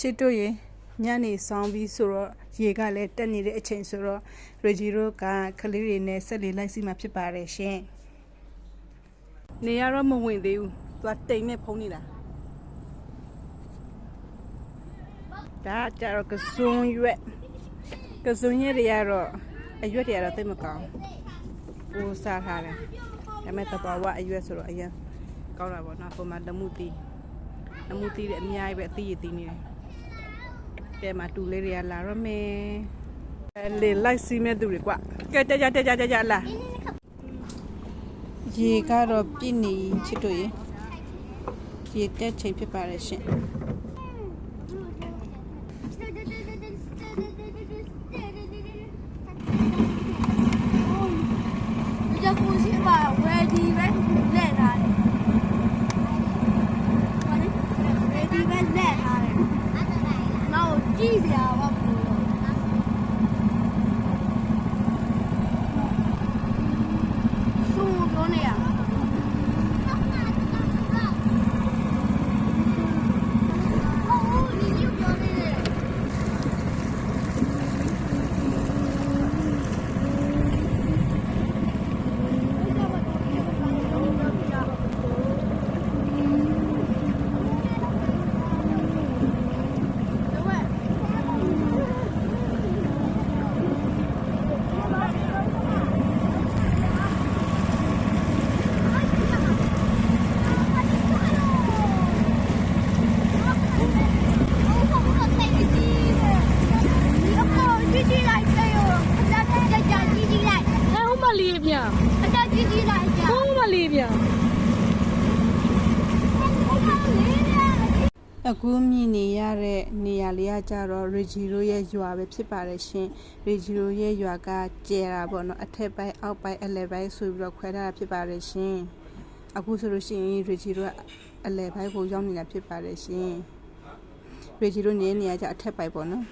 ချစ်တို့ရေညနေဆောင်ပြီးဆိုတော့ရေကလည်းတက်နေတဲ့အချိန်ဆိုတော့ရေဂျီတို့ကကလေးတွေနဲ့ဆက်လေလိုက်စီမှာဖြစ်ပါတယ်ရှင်နေရတော့မဝင်သေးဘူးသူကတိမ်နဲ့ဖုံးနေတာဒါကြတော့ကစွန်ရွက်ကစွန်ရွက်တွေကတော့အရွက်တွေကတော့သိပ်မကောင်းဘူးပူစားထားတယ်ဒါပေမဲ့တဘာဝအရွက်ဆိုတော့အရင်ကောင်းတာပေါ့နော်ပုံမှန်တမှုတီးတမှုတီးတဲ့အများကြီးပဲအသီးရည်တီးနေတယ် ကဲမှာတူလေးတွေကလာတော့မယ်အဲလေလိုက်စီးမဲ့သူတွေကွကဲကြကြကြကြကြကြလာရေကတော့ပြည့်နေချစ်တို့ရေရေတက်ချိန်ဖြစ်ပါတယ်ရှင်ဒီကကိုရှိပါဝယ်ဒီပဲလက်ထားတယ်။ဘာလဲဝယ်ဒီပဲလက်ထားတယ်။ နောက်ကြည့်စရာမဟုတ်ဘူး။သူ့ပြောနေရဟုတ်ဒီလိုပြောနေတယ် ကြီးကြီးလိုက်တယ်ရောအတက်ကြကြကြီးကြီးလိုက် ဟဲ့ဟိုမလေး ဗျာအတက်ကြီးကြီးလိုက်ကြဟိုမလေးဗျာအခုမြင်နေရတဲ့နေရာလေးကကြတော့ရီဂျီရိုရဲ့ရွာပဲဖြစ်ပါတယ်ရှင်ရီဂျီရိုရဲ့ရွာကကျဲတာပေါ့နော်အထက်ပိုင်းအောက်ပိုင်းအလယ်ပိုင်းဆိုပြီးတော့ခွဲထားတာဖြစ်ပါတယ်ရှင်အခုဆိုလို့ရှိရင်ရီဂျီရိုကအလယ်ပိုင်းကိုရောက်နေတာဖြစ်ပါတယ်ရှင်ရီဂျီရိုနေနေရကြအထက်ပိုင်းပေါ့နော်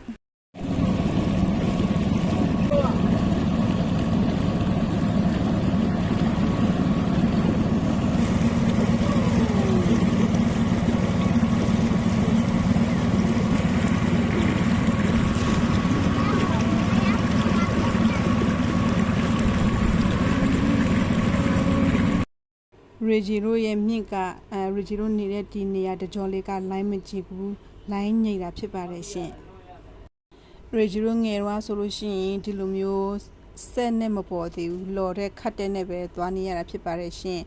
ရီဂျီရိုရဲ့မြင့်ကအဲရီဂျီရိုနေတဲ့ဒီနေရာတကြောလေးကလိုင်းမကြည့်ဘူးလိုင်းညိတ်တာဖြစ်ပါတယ်ရှင်ရီဂျီရိုငယ်တော့ဆိုလို့ရှိရင်ဒီလိုမျိုးဆက်နဲ့မပေါ်သေးဘူးလော်တဲ့ခတ်တဲ့နဲ့ပဲသွားနေရတာဖြစ်ပါတယ်ရှင်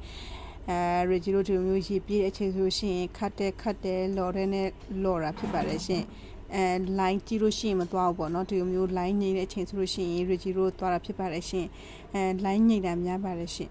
အဲရီဂျီရိုဒီလိုမျိုးရေပြည့်တဲ့အချိန်ဆိုလို့ရှိရင်ခတ်တဲ့ခတ်တဲ့လော်တဲ့နဲ့လော်တာဖြစ်ပါတယ်ရှင်အဲ line ကြည့်လို့ရှိရင်မသွားဘူးပေါ့နော်ဒီလိုမျိုး line ညိတဲ့အချိန်ဆိုလို့ရှိရင်ရီဂျီရိုသွားတာဖြစ်ပါတယ်ရှင်အဲ line ညိတာများပါတယ်ရှင်